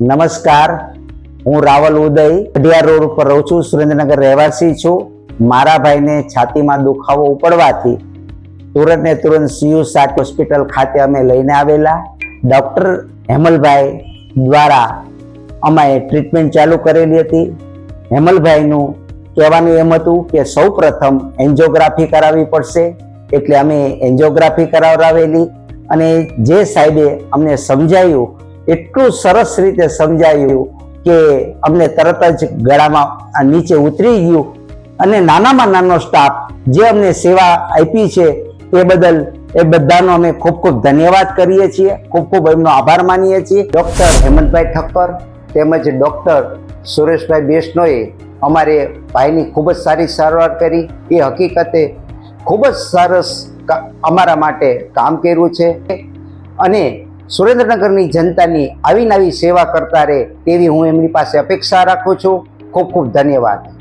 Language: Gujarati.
નમસ્કાર. હું રાવલ ઉદય, અઢિયાર રોડ ઉપર રહું છું, સુરેન્દ્રનગર રહેવાસી છું. મારા ભાઈને છાતીમાં દુખાવો ઉપડવાથી તુરંત ને તુરંત સીયુ સાત હોસ્પિટલ ખાતે અમે લઈને આવેલા. ડૉક્ટર હેમલભાઈ દ્વારા અમે ટ્રીટમેન્ટ ચાલુ કરેલી હતી. હેમલભાઈનું કહેવાનું એમ હતું કે સૌ પ્રથમ એન્જિયોગ્રાફી કરાવવી પડશે, એટલે અમે એન્જિયોગ્રાફી કરાવરાવેલી અને જે સાહેબે અમને સમજાયું એટલું સરસ રીતે સમજાયું કે અમને તરત જ ગળામાં નીચે ઉતરી ગયું અને નાનામાં નાનો સ્ટાફ જે અમને સેવા આપી છે તે બદલ એ બધાનો અમે ખૂબ ખૂબ ધન્યવાદ કરીએ છીએ. ખૂબ ખૂબ એમનો આભાર માનીએ છીએ. ડૉક્ટર હેમંતભાઈ ઠક્કર તેમજ ડૉક્ટર સુરેશભાઈ બેસનોએ અમારે ભાઈની ખૂબ જ સારી સારવાર કરી. એ હકીકતે ખૂબ જ સરસ અમારા માટે કામ કર્યું છે. અને સુરેન્દ્રનગરની જનતાની આવી નવી સેવા કરતા રહે તેવી હું એમની પાસે અપેક્ષા રાખું છું. ખૂબ ખૂબ ધન્યવાદ.